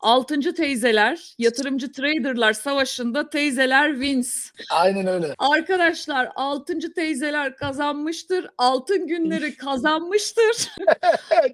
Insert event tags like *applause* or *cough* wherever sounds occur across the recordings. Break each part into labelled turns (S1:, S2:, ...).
S1: Altıncı teyzeler, yatırımcı traderlar savaşında teyzeler wins.
S2: Aynen öyle.
S1: Arkadaşlar altıncı teyzeler kazanmıştır. Altın günleri kazanmıştır. *laughs*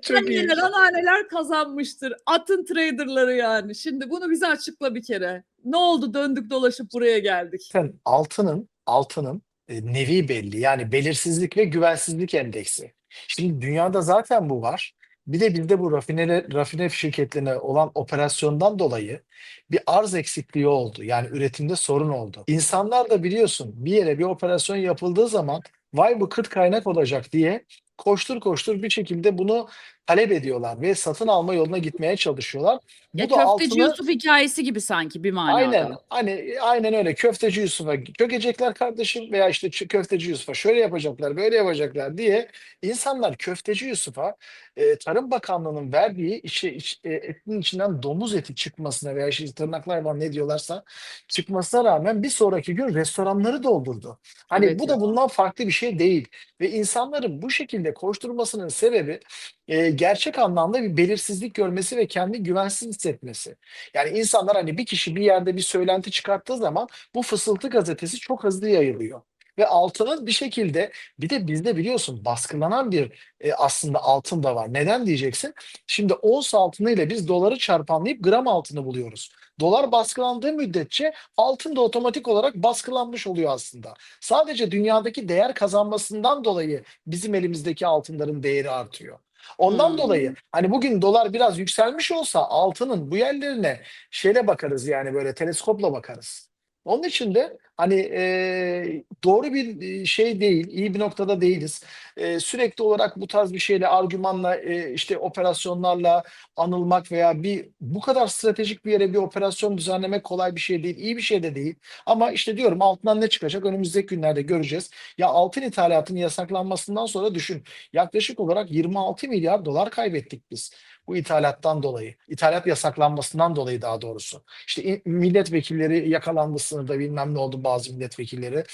S2: Çok iyi.
S1: Anneler, anneanneler kazanmıştır. Atın traderları yani. Şimdi bunu bize açıkla bir kere. Ne oldu döndük dolaşıp buraya geldik.
S2: Zaten altının altının e, nevi belli. Yani belirsizlik ve güvensizlik endeksi. Şimdi dünyada zaten bu var. Bir de bizde bu rafine, rafine şirketlerine olan operasyondan dolayı bir arz eksikliği oldu. Yani üretimde sorun oldu. İnsanlar da biliyorsun bir yere bir operasyon yapıldığı zaman vay bu kıt kaynak olacak diye koştur koştur bir şekilde bunu talep ediyorlar ve satın alma yoluna gitmeye çalışıyorlar. Bu
S1: Ya
S2: da
S1: köfteci
S2: altını
S1: Yusuf hikayesi gibi sanki bir manada.
S2: Aynen hani aynen öyle köfteci Yusuf'a çökecekler kardeşim veya işte köfteci Yusuf'a şöyle yapacaklar böyle yapacaklar diye insanlar köfteci Yusuf'a e, Tarım Bakanlığı'nın verdiği içi, iç, e, etin içinden domuz eti çıkmasına veya işte tırnaklar var ne diyorlarsa çıkmasına rağmen bir sonraki gün restoranları doldurdu. Hani
S1: Evet
S2: bu da bundan farklı bir şey değil ve insanların bu şekilde koşturmasının sebebi e, gerçek anlamda bir belirsizlik görmesi ve kendi güvensiz hissetmesi. Yani insanlar hani bir kişi bir yerde bir söylenti çıkarttığı zaman bu fısıltı gazetesi çok hızlı yayılıyor. Ve altının bir şekilde bir de bizde biliyorsun baskılanan bir e, aslında altın da var. Neden diyeceksin? Şimdi ons altını ile biz doları çarpanlayıp gram altını buluyoruz. Dolar baskılandığı müddetçe altın da otomatik olarak baskılanmış oluyor aslında. Sadece dünyadaki değer kazanmasından dolayı bizim elimizdeki altınların değeri artıyor. Ondan
S1: Hmm.
S2: dolayı hani bugün dolar biraz yükselmiş olsa altının bu yerlerine şeyle bakarız yani böyle teleskopla bakarız. Onun için de hani e, doğru bir e, şey değil, iyi bir noktada değiliz. E, sürekli olarak bu tarz bir şeyle, argümanla, e, işte operasyonlarla anılmak veya bir bu kadar stratejik bir yere bir operasyon düzenlemek kolay bir şey değil, iyi bir şey de değil. Ama işte diyorum altından ne çıkacak önümüzdeki günlerde göreceğiz. Ya altın ithalatının yasaklanmasından sonra düşün. Yaklaşık olarak 26 milyar dolar kaybettik biz bu ithalattan dolayı. İthalat yasaklanmasından dolayı daha doğrusu. İşte milletvekilleri yakalandı sınırda bilmem ne oldu bazı milletvekilleri.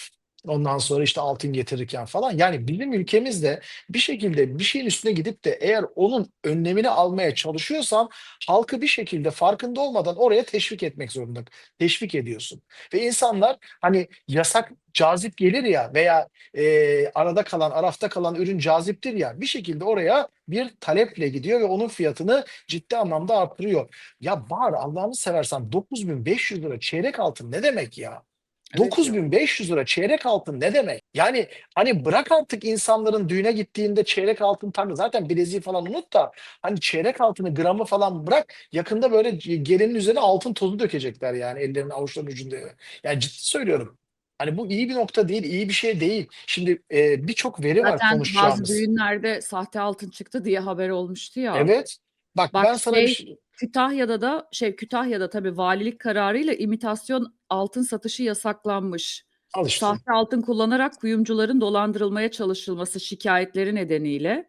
S2: Ondan sonra işte altın getirirken falan. Yani bizim ülkemizde bir şekilde bir şeyin üstüne gidip de eğer onun önlemini almaya çalışıyorsan halkı bir şekilde farkında olmadan oraya teşvik etmek zorunda. Teşvik ediyorsun. Ve insanlar hani yasak cazip gelir ya veya e, arada kalan, arafta kalan ürün caziptir ya bir şekilde oraya bir taleple gidiyor ve onun fiyatını ciddi anlamda arttırıyor. Ya Bahar Allah'ını seversen 9500 lira çeyrek altın ne demek ya?
S1: Evet ya.
S2: 9500 lira çeyrek altın ne demek? Yani hani bırak artık insanların düğüne gittiğinde çeyrek altın takı zaten bileziği falan unut da hani çeyrek altını gramı falan bırak yakında böyle gelinin üzerine altın tozu dökecekler yani ellerinin avuçlarının ucunda. Yani ciddi söylüyorum. Hani bu iyi bir nokta değil, iyi bir şey değil. Şimdi e, birçok veri var
S1: Zaten bazı düğünlerde sahte altın çıktı diye haber olmuştu ya.
S2: Evet. Bak,
S1: Bak
S2: ben sana bir
S1: şey,
S2: şey...
S1: Kütahya'da da şey Kütahya'da tabii valilik kararıyla imitasyon altın satışı yasaklanmış.
S2: Al işte.
S1: Sahte altın kullanarak kuyumcuların dolandırılmaya çalışılması şikayetleri nedeniyle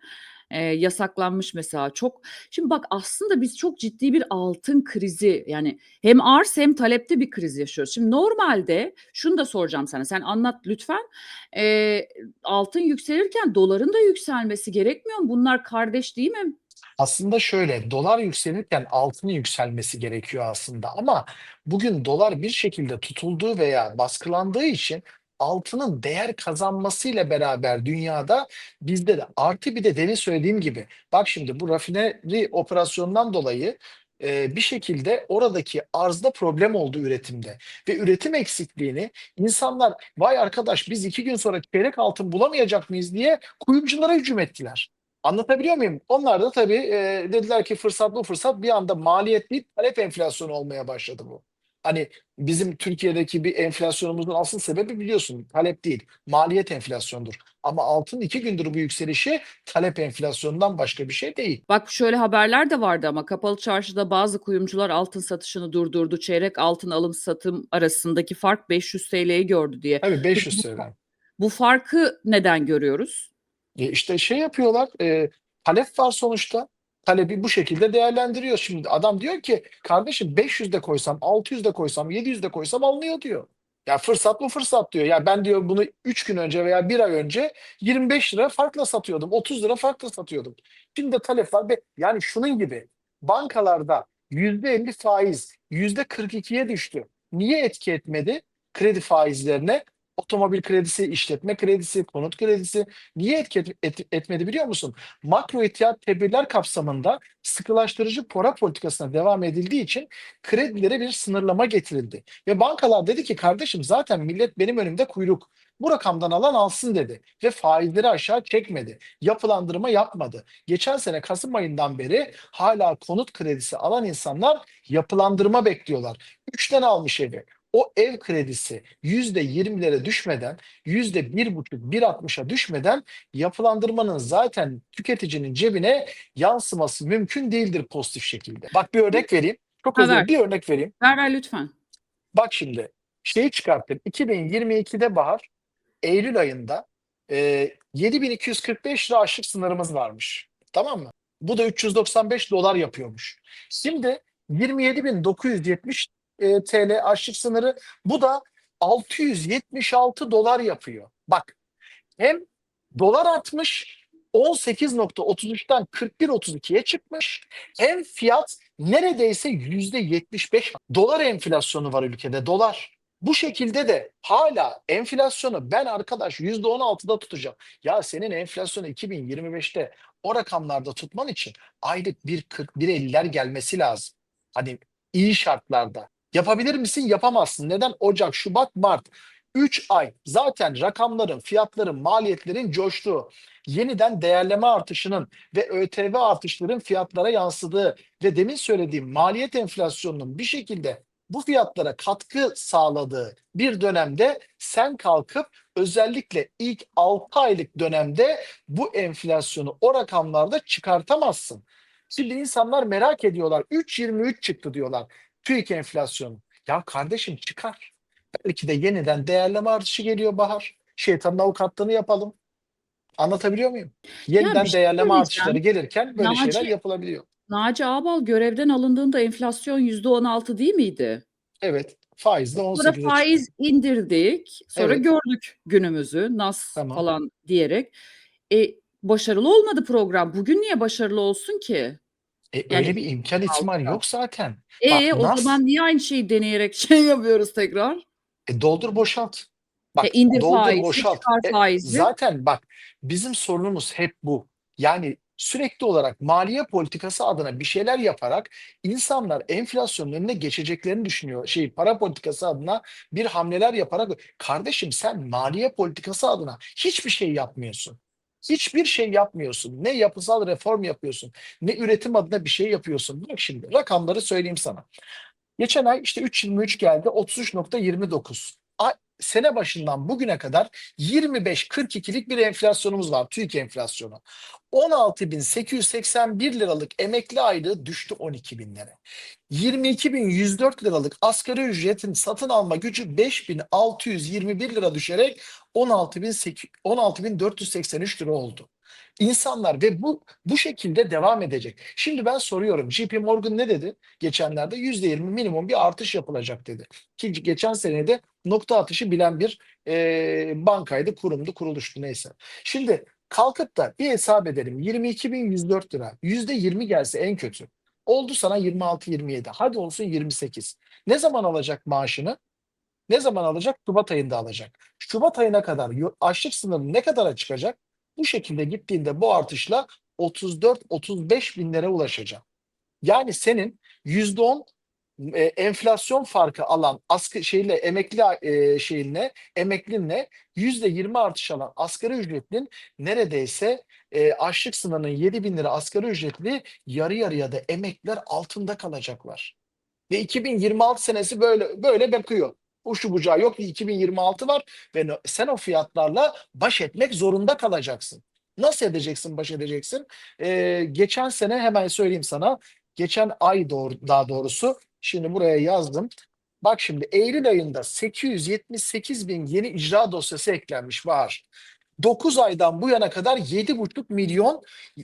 S1: e, yasaklanmış mesela. Çok şimdi bak aslında biz çok ciddi bir altın krizi yani hem arz hem talepte bir kriz yaşıyoruz. Şimdi normalde şunu da soracağım sana. Sen anlat lütfen. E, altın yükselirken doların da yükselmesi gerekmiyor mu? Bunlar kardeş değil mi?
S2: Aslında şöyle dolar yükselirken altının yükselmesi gerekiyor aslında ama bugün dolar bir şekilde tutulduğu veya baskılandığı için altının değer kazanmasıyla beraber dünyada bizde de artı bir de demin söylediğim gibi bak şimdi bu rafineri operasyondan dolayı e, bir şekilde oradaki arzda problem oldu üretimde ve üretim eksikliğini insanlar vay arkadaş biz iki gün sonra çeyrek altın bulamayacak mıyız diye kuyumculara hücum ettiler. Anlatabiliyor muyum? Onlar da tabii e, dediler ki fırsat bu fırsat bir anda maliyet değil talep enflasyonu olmaya başladı bu. Hani bizim Türkiye'deki bir enflasyonumuzun asıl sebebi biliyorsun talep değil maliyet enflasyonudur. Ama altın iki gündür bu yükselişi talep enflasyonundan başka bir şey değil.
S1: Bak şöyle haberler de vardı ama kapalı çarşıda bazı kuyumcular altın satışını durdurdu. Çeyrek altın alım satım arasındaki fark 500 TL'yi gördü diye.
S2: Tabii 500 TL.
S1: Bu farkı neden görüyoruz?
S2: E işte şey yapıyorlar, e, talep var sonuçta. Talebi bu şekilde değerlendiriyor. Şimdi adam diyor ki kardeşim 500 de koysam, 600 de koysam, 700 de koysam alınıyor diyor. Ya fırsat mı fırsat diyor. Ya ben diyor bunu 3 gün önce veya 1 ay önce 25 lira farkla satıyordum. 30 lira farkla satıyordum. Şimdi de talep var. Yani şunun gibi bankalarda %50 faiz, %42'ye düştü. Niye etki etmedi kredi faizlerine? Otomobil kredisi, işletme kredisi, konut kredisi niye etki et- et- etmedi biliyor musun? Makro ihtiyat tedbirler kapsamında sıkılaştırıcı para politikasına devam edildiği için kredilere bir sınırlama getirildi. Ve bankalar dedi ki kardeşim zaten millet benim önümde kuyruk. Bu rakamdan alan alsın dedi ve faizleri aşağı çekmedi. Yapılandırma yapmadı. Geçen sene Kasım ayından beri hala konut kredisi alan insanlar yapılandırma bekliyorlar. Üçten almış evi. O ev kredisi %20'lere düşmeden, %1,5-1,60'a düşmeden yapılandırmanın zaten tüketicinin cebine yansıması mümkün değildir pozitif şekilde. Bak bir örnek vereyim. Çok özür bir örnek vereyim.
S1: Ver ver lütfen.
S2: Bak şimdi şeyi çıkarttım. 2022'de bahar Eylül ayında e, 7245 lira açlık sınırımız varmış. Tamam mı? Bu da 395 dolar yapıyormuş. Şimdi 27970 e, TL açlık sınırı bu da 676 dolar yapıyor. Bak hem dolar artmış 18.33'ten 41.32'ye çıkmış. Hem fiyat neredeyse %75 dolar enflasyonu var ülkede dolar. Bu şekilde de hala enflasyonu ben arkadaş %16'da tutacağım. Ya senin enflasyonu 2025'te o rakamlarda tutman için aylık 1.40 1.50'ler gelmesi lazım. Hani iyi şartlarda. Yapabilir misin? Yapamazsın. Neden? Ocak, Şubat, Mart. 3 ay zaten rakamların, fiyatların, maliyetlerin coştuğu, yeniden değerleme artışının ve ÖTV artışların fiyatlara yansıdığı ve demin söylediğim maliyet enflasyonunun bir şekilde bu fiyatlara katkı sağladığı bir dönemde sen kalkıp özellikle ilk 6 aylık dönemde bu enflasyonu o rakamlarda çıkartamazsın. Şimdi insanlar merak ediyorlar. 3.23 çıktı diyorlar. TÜİK enflasyonu. Ya kardeşim çıkar. Belki de yeniden değerleme artışı geliyor Bahar. Şeytanın avukatlığını yapalım. Anlatabiliyor muyum? Yeniden
S1: şey
S2: değerleme artışları gelirken böyle
S1: Naci-
S2: şeyler yapılabiliyor.
S1: Naci Ağbal görevden alındığında enflasyon %16 değil miydi?
S2: Evet. Faiz de
S1: Sonra
S2: 18'e çıktı.
S1: faiz indirdik. Sonra
S2: Evet.
S1: gördük günümüzü. Nas
S2: Tamam.
S1: falan diyerek. E, başarılı olmadı program. Bugün niye başarılı olsun ki?
S2: E,
S1: Yani
S2: öyle bir imkan ihtimal yok zaten.
S1: E
S2: Bak,
S1: o
S2: Nas-
S1: zaman niye aynı şeyi deneyerek şey yapıyoruz tekrar?
S2: E, doldur boşalt. Bak
S1: E, indir
S2: doldur
S1: faizi,
S2: boşalt.
S1: çıkar
S2: E,
S1: faizi.
S2: zaten bak bizim sorunumuz hep bu. Yani sürekli olarak maliye politikası adına bir şeyler yaparak insanlar enflasyonun önüne geçeceklerini düşünüyor. Şey para politikası adına bir hamleler yaparak kardeşim sen maliye politikası adına hiçbir şey yapmıyorsun. Hiçbir şey yapmıyorsun. Ne yapısal reform yapıyorsun, ne üretim adına bir şey yapıyorsun. Bak şimdi rakamları söyleyeyim sana. Geçen ay işte 3.23 geldi 33.29. Sene başından bugüne kadar 25.42'lik bir enflasyonumuz var. TÜİK enflasyonu. 16.881 liralık emekli aylığı düştü 12.000 lira. 22.104 liralık asgari ücretin satın alma gücü 5.621 lira düşerek 16.800 16.483 lira oldu. İnsanlar ve bu bu şekilde devam edecek. Şimdi ben soruyorum JP Morgan ne dedi? Geçenlerde %20 minimum bir artış yapılacak dedi. Ki geçen senede nokta atışı bilen bir e, bankaydı, kurumdu, kuruluştu neyse. Şimdi kalkıp da bir hesap edelim 22.104 lira %20 gelse en kötü. Oldu sana 26-27 hadi olsun 28. Ne zaman alacak maaşını? Ne zaman alacak? Şubat ayında alacak. Şubat ayına kadar açlık sınırı ne kadara çıkacak? Bu şekilde gittiğinde bu artışla 34-35 binlere ulaşacak. Yani senin %10 e, enflasyon farkı alan asgari şeyle emekli e, şeyinle emeklinle %20 artış alan asgari ücretlinin neredeyse e, açlık sınırının 7 bin lira asgari ücretli yarı yarıya da emekliler altında kalacaklar. Ve 2026 senesi böyle böyle bakıyor. Uçu bucağı yok. Bir 2026 var ve sen o fiyatlarla baş etmek zorunda kalacaksın. Nasıl edeceksin, baş edeceksin? Ee, geçen sene hemen söyleyeyim sana. Geçen ay doğru, daha doğrusu. Şimdi buraya yazdım. Bak şimdi Eylül ayında 878 bin yeni icra dosyası eklenmiş var. 9 aydan bu yana kadar 7,5 milyon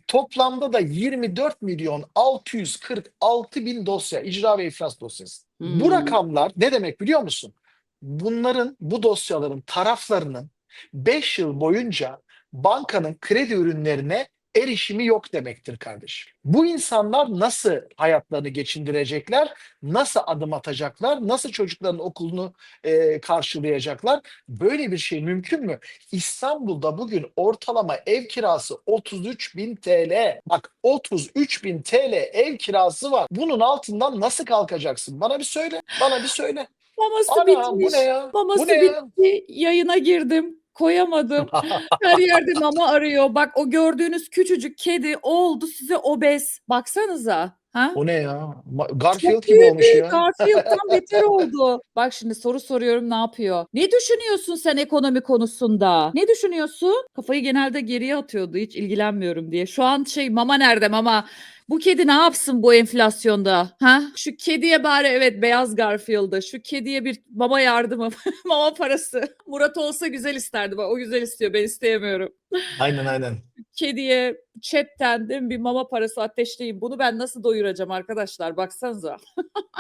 S2: toplamda da 24 milyon 646 bin dosya icra ve iflas dosyası. Bu
S1: Hmm.
S2: rakamlar ne demek biliyor musun? Bunların bu dosyaların taraflarının 5 yıl boyunca bankanın kredi ürünlerine erişimi yok demektir kardeşim. Bu insanlar nasıl hayatlarını geçindirecekler, nasıl adım atacaklar, nasıl çocukların okulunu e, karşılayacaklar? Böyle bir şey mümkün mü? İstanbul'da bugün ortalama ev kirası 33 bin TL. Bak 33 bin TL ev kirası var. Bunun altından nasıl kalkacaksın? Bana bir söyle. Bana bir söyle.
S1: Maması
S2: Ana bu
S1: bitmiş.
S2: ne ya?
S1: Maması
S2: Bu ne ya?
S1: bitti. Yayına girdim. Koyamadım. *laughs* Her yerde mama arıyor. Bak o gördüğünüz küçücük kedi oldu size obez. Baksanıza. Ha?
S2: O ne ya? Garfield
S1: Çok
S2: gibi olmuş ya.
S1: Garfield'dan *laughs* beter oldu. Bak şimdi soru soruyorum ne yapıyor? Ne düşünüyorsun sen ekonomi konusunda? Ne düşünüyorsun? Kafayı genelde geriye atıyordu hiç ilgilenmiyorum diye. Şu an şey mama nerede mama? Bu kedi ne yapsın bu enflasyonda? Ha? Şu kediye bari evet beyaz Garfield'da. Şu kediye bir mama yardımı, *laughs* mama parası. Murat olsa güzel isterdi. Bak o güzel istiyor ben isteyemiyorum.
S2: Aynen aynen.
S1: Kediye chatten değil mi, bir mama parası ateşleyin. Bunu ben nasıl doyuracağım arkadaşlar? Baksanıza.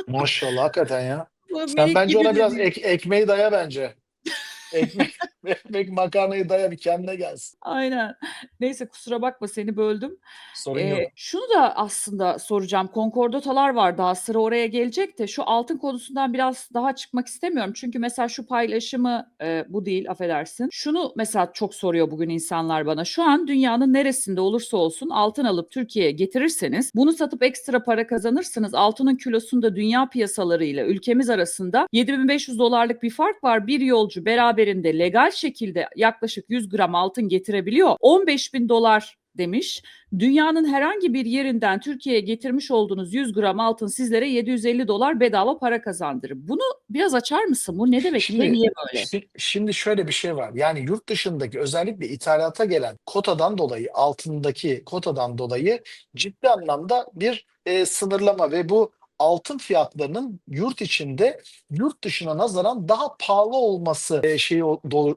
S2: Maşallah hakikaten ya.
S1: Bu
S2: Sen
S1: minik
S2: bence
S1: gibi
S2: ona biraz ek- ekmeği daya bence. Ekmek, *laughs* ekmek makarnayı daya bir kendine gelsin.
S1: Aynen. Neyse kusura bakma seni böldüm.
S2: Sorun
S1: Ee,
S2: yok.
S1: şunu da aslında soracağım. Konkordatalar var daha sıra oraya gelecek de şu altın konusundan biraz daha çıkmak istemiyorum. Çünkü mesela şu paylaşımı e, bu değil affedersin. Şunu mesela çok soruyor bugün insanlar bana. Şu an dünyanın neresinde olursa olsun altın alıp Türkiye'ye getirirseniz bunu satıp ekstra para kazanırsınız. Altının kilosunda dünya piyasalarıyla ülkemiz arasında 7500 dolarlık bir fark var. Bir yolcu beraberinde legal şekilde yaklaşık 100 gram altın getirebiliyor. 15 bin dolar demiş. Dünyanın herhangi bir yerinden Türkiye'ye getirmiş olduğunuz 100 gram altın sizlere 750 dolar bedava para kazandırır. Bunu biraz açar mısın? Bu ne demek
S2: Şimdi,
S1: niye böyle?
S2: şi- şimdi şöyle bir şey var. Yani yurt dışındaki özellikle ithalata gelen kotadan dolayı, altındaki kotadan dolayı ciddi anlamda bir e, sınırlama ve bu altın fiyatlarının yurt içinde yurt dışına nazaran daha pahalı olması e, şeyi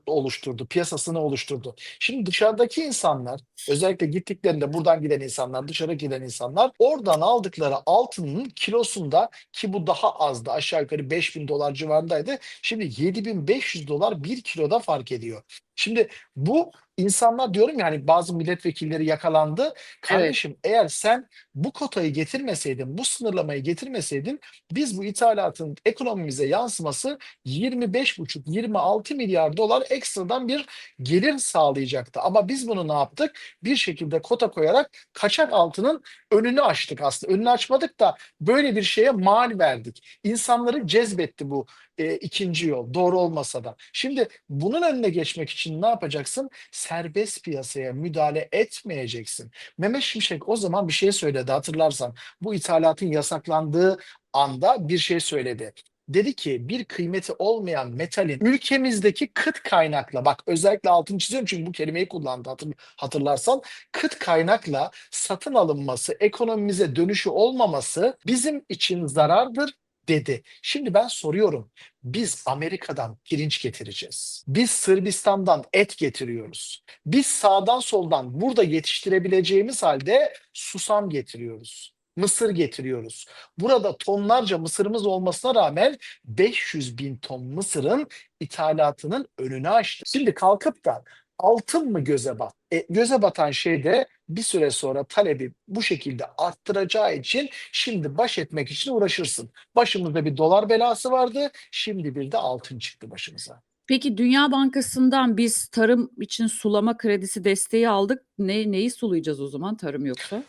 S2: oluşturdu, piyasasını oluşturdu. Şimdi dışarıdaki insanlar özellikle gittiklerinde buradan giden insanlar, dışarı giden insanlar oradan aldıkları altının kilosunda ki bu daha azdı aşağı yukarı 5000 dolar civarındaydı. Şimdi 7500 dolar bir kiloda fark ediyor. Şimdi bu insanlar diyorum ya hani bazı milletvekilleri yakalandı. Kardeşim eğer sen bu kotayı getirmeseydin, bu sınırlamayı getirmeseydin biz bu ithalatın ekonomimize yansıması 25,5-26 milyar dolar ekstradan bir gelir sağlayacaktı. Ama biz bunu ne yaptık? Bir şekilde kota koyarak kaçak altının önünü açtık aslında. Önünü açmadık da böyle bir şeye mal verdik. İnsanları cezbetti bu e, ikinci yol. Doğru olmasa da. Şimdi bunun önüne geçmek için ne yapacaksın? Serbest piyasaya müdahale etmeyeceksin. Mehmet Şimşek o zaman bir şey söyledi hatırlarsan. Bu ithalatın yasaklandığı anda bir şey söyledi. Dedi ki bir kıymeti olmayan metalin ülkemizdeki kıt kaynakla bak özellikle altını çiziyorum çünkü bu kelimeyi kullandı hatır- hatırlarsan kıt kaynakla satın alınması ekonomimize dönüşü olmaması bizim için zarardır dedi. Şimdi ben soruyorum. Biz Amerika'dan pirinç getireceğiz. Biz Sırbistan'dan et getiriyoruz. Biz sağdan soldan burada yetiştirebileceğimiz halde susam getiriyoruz. Mısır getiriyoruz. Burada tonlarca mısırımız olmasına rağmen 500 bin ton mısırın ithalatının önünü açtı. Şimdi kalkıp da altın mı göze bat? E, göze batan şey de bir süre sonra talebi bu şekilde arttıracağı için şimdi baş etmek için uğraşırsın. Başımızda bir dolar belası vardı. Şimdi bir de altın çıktı başımıza.
S1: Peki Dünya Bankası'ndan biz tarım için sulama kredisi desteği aldık. Ne, neyi sulayacağız o zaman tarım yoksa?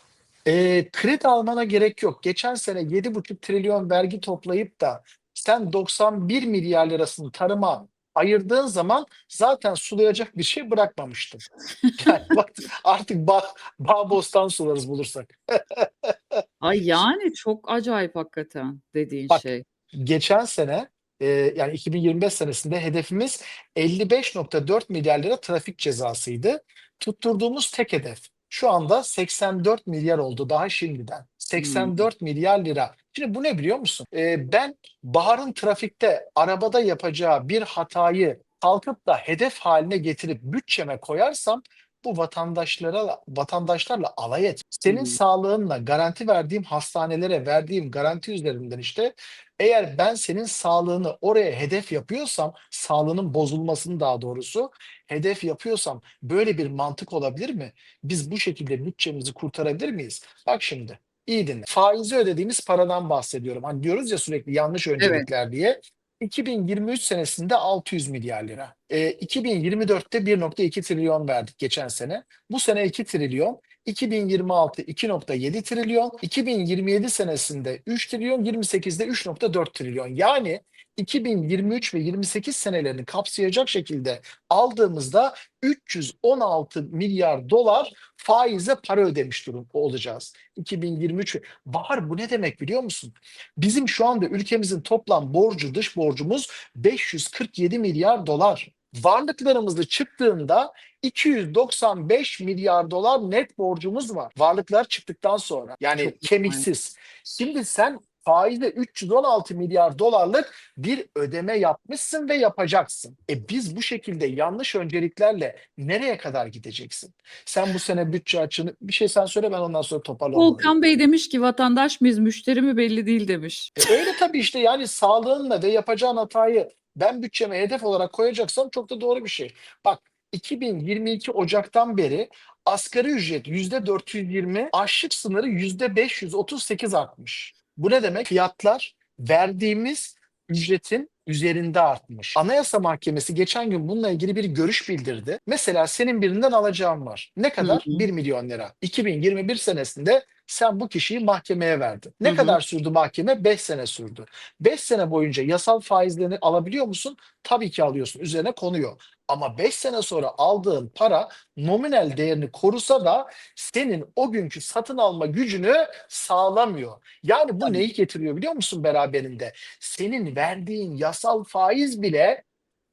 S2: E, kredi almana gerek yok. Geçen sene 7,5 trilyon vergi toplayıp da sen 91 milyar lirasını tarıma ayırdığın zaman zaten sulayacak bir şey bırakmamıştın. *laughs* Yani bak artık bağ, bağ bostan sularız bulursak. *laughs*
S1: Ay yani çok acayip hakikaten dediğin
S2: Bak,
S1: şey.
S2: Geçen sene e, yani 2025 senesinde hedefimiz 55.4 milyar lira trafik cezasıydı. Tutturduğumuz tek hedef şu anda 84 milyar oldu daha şimdiden. 84 milyar lira. Şimdi bu ne biliyor musun? E, ben Bahar'ın trafikte arabada yapacağı bir hatayı kalkıp da hedef haline getirip bütçeme koyarsam bu vatandaşlara vatandaşlarla alay et. Senin
S1: Hımm.
S2: sağlığınla garanti verdiğim hastanelere verdiğim garanti üzerinden işte eğer ben senin sağlığını oraya hedef yapıyorsam, sağlığının bozulmasını daha doğrusu hedef yapıyorsam böyle bir mantık olabilir mi? Biz bu şekilde bütçemizi kurtarabilir miyiz? Bak şimdi, iyi dinle. Faizi ödediğimiz paradan bahsediyorum. Hani diyoruz ya sürekli yanlış
S1: Evet.
S2: öncelikler diye. 2023 senesinde 600 milyar lira. Eee, 2024'te 1.2 trilyon verdik geçen sene. Bu sene 2 trilyon. 2026 2.7 trilyon. 2027 senesinde 3 trilyon, 28'de 3.4 trilyon. Yani 2023 ve 28 senelerini kapsayacak şekilde aldığımızda 316 milyar dolar faize para ödemiş durum olacağız. 2023 ve Bahar bu ne demek biliyor musun? Bizim şu anda ülkemizin toplam borcu, dış borcumuz 547 milyar dolar. Varlıklarımızı çıktığında 295 milyar dolar net borcumuz var. Varlıklar çıktıktan sonra. Yani
S1: Çok
S2: kemiksiz. Şimdi sen faizle 316 milyar dolarlık bir ödeme yapmışsın ve yapacaksın. E biz bu şekilde yanlış önceliklerle nereye kadar gideceksin? Sen bu sene bütçe açığını bir şey sen söyle ben ondan sonra toparlamalıyım.
S1: Volkan Bey demiş ki vatandaş mıyız, müşteri mi belli değil demiş.
S2: E öyle tabii işte yani sağlığınla ve yapacağın hatayı ben bütçeme hedef olarak koyacaksam çok da doğru bir şey. Bak 2022 Ocak'tan beri asgari ücret %420, açlık sınırı %538 artmış. Bu ne demek? Fiyatlar verdiğimiz ücretin üzerinde artmış. Anayasa Mahkemesi geçen gün bununla ilgili bir görüş bildirdi. Mesela senin birinden alacağın var. Ne kadar?
S1: Hı hı.
S2: 1 milyon lira. 2021 senesinde sen bu kişiyi mahkemeye verdin. Ne
S1: Hı hı.
S2: kadar sürdü mahkeme? 5 sene sürdü. 5 sene boyunca yasal faizlerini alabiliyor musun? Tabii ki alıyorsun. Üzerine konuyor. Ama 5 sene sonra aldığın para nominal değerini korusa da senin o günkü satın alma gücünü sağlamıyor. Yani bu
S1: Tabii.
S2: neyi getiriyor biliyor musun beraberinde? Senin verdiğin yasal faiz bile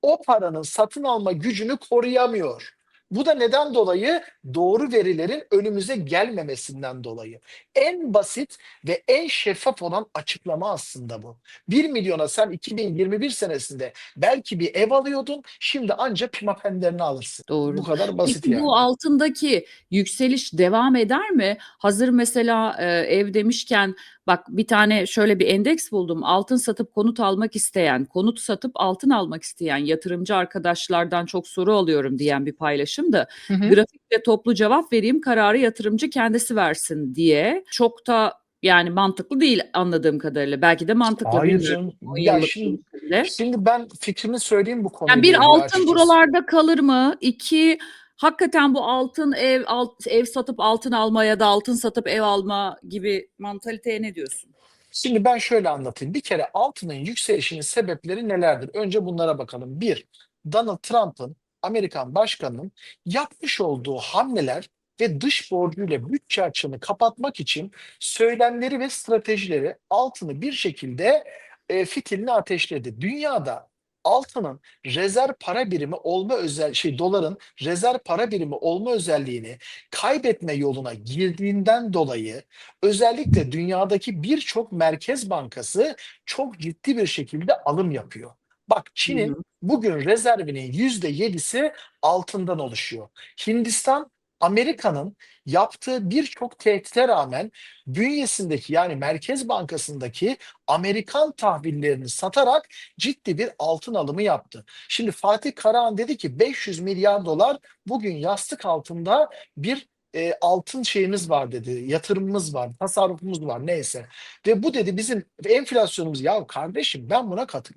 S2: o paranın satın alma gücünü koruyamıyor. Bu da neden dolayı? Doğru verilerin önümüze gelmemesinden dolayı. En basit ve en şeffaf olan açıklama aslında bu. 1 milyona sen 2021 senesinde belki bir ev alıyordun, şimdi ancak pimapenlerini alırsın. Bu
S1: Doğru.
S2: kadar basit
S1: Peki
S2: yani.
S1: bu altındaki yükseliş devam eder mi? Hazır mesela, eee, ev demişken bak bir tane şöyle bir endeks buldum. Altın satıp konut almak isteyen, konut satıp altın almak isteyen yatırımcı arkadaşlardan çok soru alıyorum diyen bir paylaşımdı.
S2: Hı hı.
S1: Grafikle toplu cevap vereyim, kararı yatırımcı kendisi versin diye. Çok da yani mantıklı değil anladığım kadarıyla. Belki de mantıklı
S2: Hayır canım.
S1: 10
S2: Ya şimdi şimdi ben fikrimi söyleyeyim bu konuyla
S1: Yani bir altın
S2: açıkçası.
S1: buralarda kalır mı? 2 hakikaten bu altın ev alt ev satıp altın alma ya da altın satıp ev alma gibi mantaliteye ne diyorsun?
S2: Şimdi ben şöyle anlatayım. Bir kere altının yükselişinin sebepleri nelerdir? Önce bunlara bakalım. Bir, Donald Trump'ın, Amerikan başkanının yapmış olduğu hamleler ve dış borcuyla bütçe açığını kapatmak için söylemleri ve stratejileri altını bir şekilde e, fitilini ateşledi. Dünyada altının rezerv para birimi olma özel şey doların rezerv para birimi olma özelliğini kaybetme yoluna girdiğinden dolayı özellikle dünyadaki birçok merkez bankası çok ciddi bir şekilde alım yapıyor. Bak Çin'in bugün rezervinin %7'si altından oluşuyor. Hindistan Amerika'nın yaptığı birçok tehdite rağmen bünyesindeki yani Merkez Bankası'ndaki Amerikan tahvillerini satarak ciddi bir altın alımı yaptı. Şimdi Fatih Karahan dedi ki 500 milyar dolar bugün yastık altında bir e, altın şeyimiz var dedi. Yatırımımız var, tasarrufumuz var neyse. Ve bu dedi bizim enflasyonumuz. Ya kardeşim ben buna katıl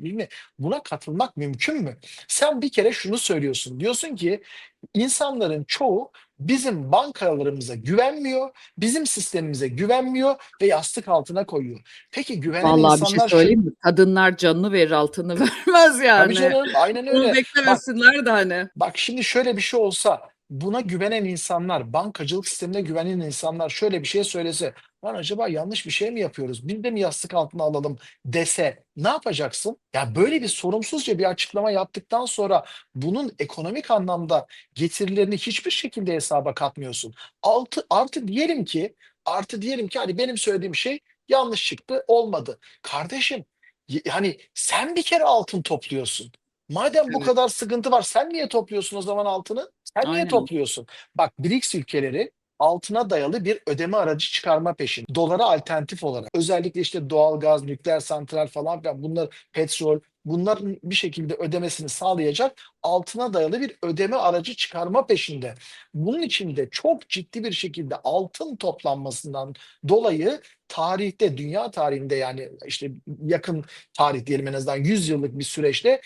S2: buna katılmak mümkün mü? Sen bir kere şunu söylüyorsun. Diyorsun ki insanların çoğu bizim bankalarımıza güvenmiyor, bizim sistemimize güvenmiyor ve yastık altına koyuyor. Peki güvenen
S1: Vallahi bir şey
S2: insanlar şu
S1: söyleyeyim mi? Kadınlar canını verir, altını *laughs* vermez
S2: Tabii
S1: yani.
S2: canım, aynen
S1: Bunu
S2: öyle. Bak
S1: beklemesinler de hani.
S2: Bak şimdi şöyle bir şey olsa buna güvenen insanlar, bankacılık sistemine güvenen insanlar şöyle bir şey söylese, lan acaba yanlış bir şey mi yapıyoruz? Biz de mi yastık altına alalım dese ne yapacaksın? Ya böyle bir sorumsuzca bir açıklama yaptıktan sonra bunun ekonomik anlamda getirilerini hiçbir şekilde hesaba katmıyorsun. Altı, artı diyelim ki, artı diyelim ki hani benim söylediğim şey yanlış çıktı, olmadı. Kardeşim, hani sen bir kere altın topluyorsun. Madem bu
S1: Evet.
S2: kadar sıkıntı var sen niye topluyorsun o zaman altını? Sen niye
S1: Aynen.
S2: topluyorsun? Bak BRICS ülkeleri altına dayalı bir ödeme aracı çıkarma peşinde. Dolara alternatif olarak. Özellikle işte doğalgaz, nükleer santral falan filan bunlar petrol bunların bir şekilde ödemesini sağlayacak altına dayalı bir ödeme aracı çıkarma peşinde. Bunun için de çok ciddi bir şekilde altın toplanmasından dolayı tarihte, dünya tarihinde yani işte yakın tarih diyelim en azından 100 yıllık bir süreçte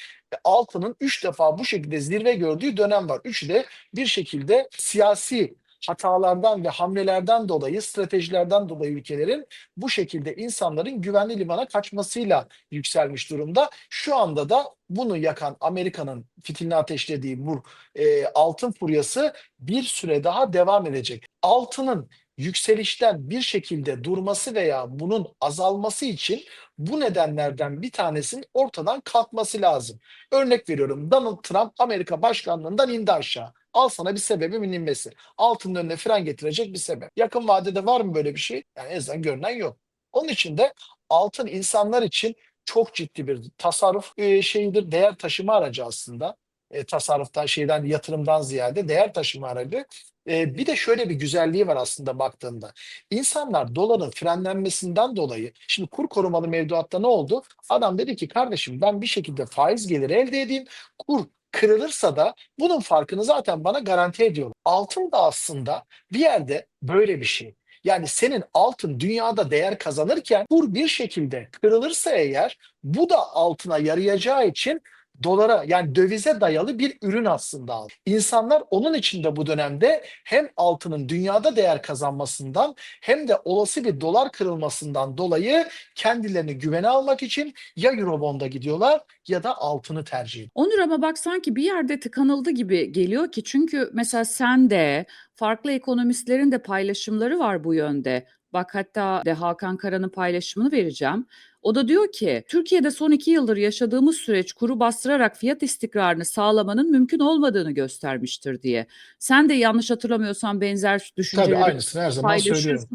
S2: altının 3 defa bu şekilde zirve gördüğü dönem var. Üçü de bir şekilde siyasi hatalardan ve hamlelerden dolayı, stratejilerden dolayı ülkelerin bu şekilde insanların güvenli limana kaçmasıyla yükselmiş durumda. Şu anda da bunu yakan Amerika'nın fitilini ateşlediği bu e, altın furyası bir süre daha devam edecek. Altının yükselişten bir şekilde durması veya bunun azalması için bu nedenlerden bir tanesinin ortadan kalkması lazım. Örnek veriyorum Donald Trump Amerika başkanlığından indi aşağı. Al sana bir sebebin inmesi. Altının önüne fren getirecek bir sebep. Yakın vadede var mı böyle bir şey? Yani en azından görünen yok. Onun için de altın insanlar için çok ciddi bir tasarruf e, şeyidir. Değer taşıma aracı aslında. E, tasarruftan şeyden yatırımdan ziyade değer taşıma aracı. E, bir de şöyle bir güzelliği var aslında baktığında. İnsanlar doların frenlenmesinden dolayı şimdi kur korumalı mevduatta ne oldu? Adam dedi ki kardeşim ben bir şekilde faiz geliri elde edeyim. Kur kırılırsa da bunun farkını zaten bana garanti ediyor. Altın da aslında bir yerde böyle bir şey. Yani senin altın dünyada değer kazanırken kur bir şekilde kırılırsa eğer bu da altına yarayacağı için dolara yani dövize dayalı bir ürün aslında. İnsanlar onun için de bu dönemde hem altının dünyada değer kazanmasından hem de olası bir dolar kırılmasından dolayı kendilerini güvene almak için ya Eurobond'a gidiyorlar ya da altını tercih ediyorlar.
S1: Onur ama bak sanki bir yerde tıkanıldı gibi geliyor ki çünkü mesela sen de farklı ekonomistlerin de paylaşımları var bu yönde. Bak hatta de Hakan Kara'nın paylaşımını vereceğim. O da diyor ki Türkiye'de son iki yıldır yaşadığımız süreç kuru bastırarak fiyat istikrarını sağlamanın mümkün olmadığını göstermiştir diye. Sen de yanlış hatırlamıyorsam benzer
S2: Tabii
S1: düşünceleri
S2: aynısını her zaman söylüyorum.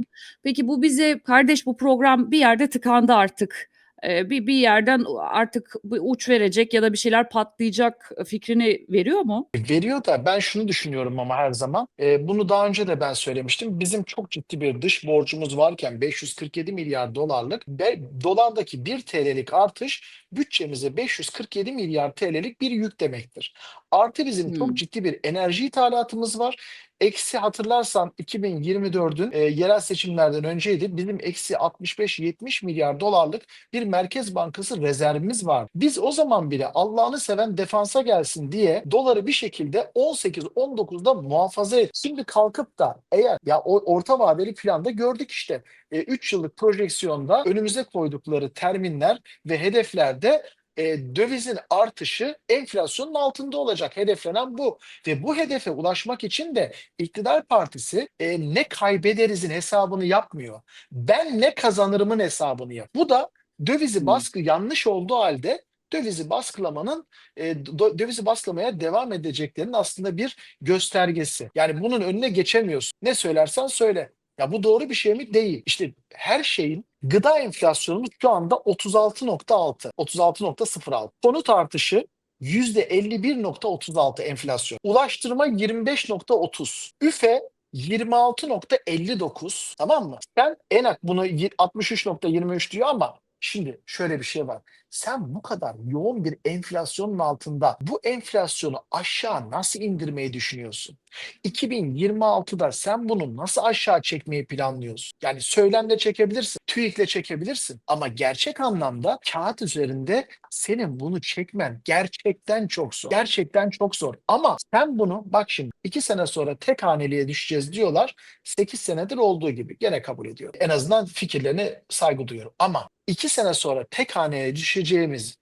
S1: Peki bu bize kardeş bu program bir yerde tıkandı artık. Bir bir yerden artık bir uç verecek ya da bir şeyler patlayacak fikrini veriyor mu?
S2: Veriyor da ben şunu düşünüyorum ama her zaman e, bunu daha önce de ben söylemiştim. Bizim çok ciddi bir dış borcumuz varken 547 milyar dolarlık ve dolardaki 1 TL'lik artış bütçemize 547 milyar TL'lik bir yük demektir. Artı bizim
S1: Hmm.
S2: çok ciddi bir enerji ithalatımız var. Eksi hatırlarsan 2024'ün e, yerel seçimlerden önceydi. Bizim eksi 65-70 milyar dolarlık bir Merkez Bankası rezervimiz var. Biz o zaman bile Allah'ını seven defansa gelsin diye doları bir şekilde 18-19'da muhafaza et. Şimdi kalkıp da eğer ya o orta vadeli planda gördük işte 3 yıllık projeksiyonda önümüze koydukları terminler ve hedeflerde e, dövizin artışı enflasyonun altında olacak. Hedeflenen bu. Ve bu hedefe ulaşmak için de iktidar partisi e, ne kaybederizin hesabını yapmıyor. Ben ne kazanırımın hesabını yap. Bu da dövizi
S1: Hmm.
S2: baskı yanlış olduğu halde dövizi baskılamanın e, dövizi baskılamaya devam edeceklerinin aslında bir göstergesi. Yani bunun önüne geçemiyorsun. Ne söylersen söyle. Ya bu doğru bir şey mi? Değil. İşte her şeyin gıda enflasyonumuz şu anda 36.6, 36.06. Konut artışı %51.36 enflasyon. Ulaştırma 25.30. Üfe 26.59 tamam mı? Sen Enak bunu y- 63.23 diyor ama şimdi şöyle bir şey var. Sen bu kadar yoğun bir enflasyonun altında bu enflasyonu aşağı nasıl indirmeyi düşünüyorsun? 2026'da sen bunu nasıl aşağı çekmeyi planlıyorsun? Yani söylemle çekebilirsin, TÜİK'le çekebilirsin ama gerçek anlamda kağıt üzerinde senin bunu çekmen gerçekten çok zor. Gerçekten çok zor. Ama sen bunu bak şimdi iki sene sonra tek haneliğe düşeceğiz diyorlar. 8 senedir olduğu gibi gene kabul ediyorum. En azından fikirlerine saygı duyuyorum. Ama iki sene sonra tek haneye düşeceğimizi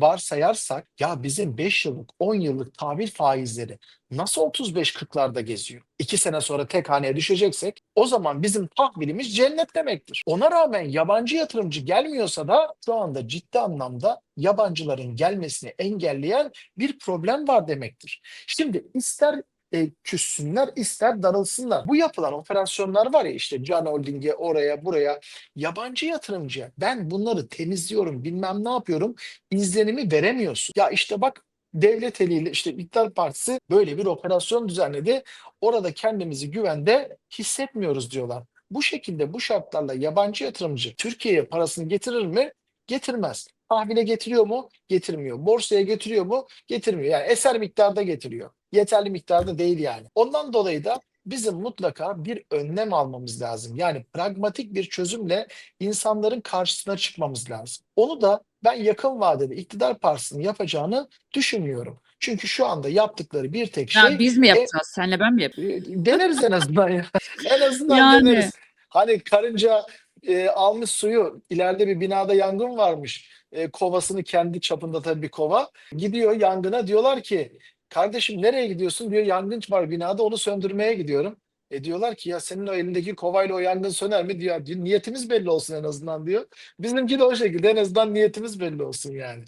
S2: varsayarsak ya bizim 5 yıllık 10 yıllık tahvil faizleri nasıl 35-40'larda geziyor? 2 sene sonra tek haneye düşeceksek o zaman bizim tahvilimiz cennet demektir. Ona rağmen yabancı yatırımcı gelmiyorsa da şu anda ciddi anlamda yabancıların gelmesini engelleyen bir problem var demektir. Şimdi ister e, küssünler ister darılsınlar. Bu yapılan operasyonlar var ya işte Can Holding'e oraya buraya yabancı yatırımcıya ben bunları temizliyorum bilmem ne yapıyorum izlenimi veremiyorsun. Ya işte bak devlet eliyle işte İktidar Partisi böyle bir operasyon düzenledi. Orada kendimizi güvende hissetmiyoruz diyorlar. Bu şekilde bu şartlarla yabancı yatırımcı Türkiye'ye parasını getirir mi? Getirmez. Tahvile getiriyor mu? Getirmiyor. Borsaya getiriyor mu? Getirmiyor. Yani eser miktarda getiriyor. Yeterli miktarda değil yani. Ondan dolayı da bizim mutlaka bir önlem almamız lazım. Yani pragmatik bir çözümle insanların karşısına çıkmamız lazım. Onu da ben yakın vadede iktidar partisinin yapacağını düşünmüyorum. Çünkü şu anda yaptıkları bir tek şey
S1: Ya biz mi
S2: e,
S1: yapacağız? Senle ben mi yapayım?
S2: e, deneriz en azından ya. *laughs* En azından
S1: Yani.
S2: deneriz. Hani karınca e, almış suyu ileride bir binada yangın varmış. E, kovasını kendi çapında tabii bir kova. Gidiyor yangına diyorlar ki kardeşim nereye gidiyorsun? Diyor yangın var binada onu söndürmeye gidiyorum. E diyorlar ki ya senin o elindeki kovayla o yangın söner mi diyor. Niyetimiz belli olsun en azından diyor. Bizimki de o şekilde en azından niyetimiz belli olsun yani.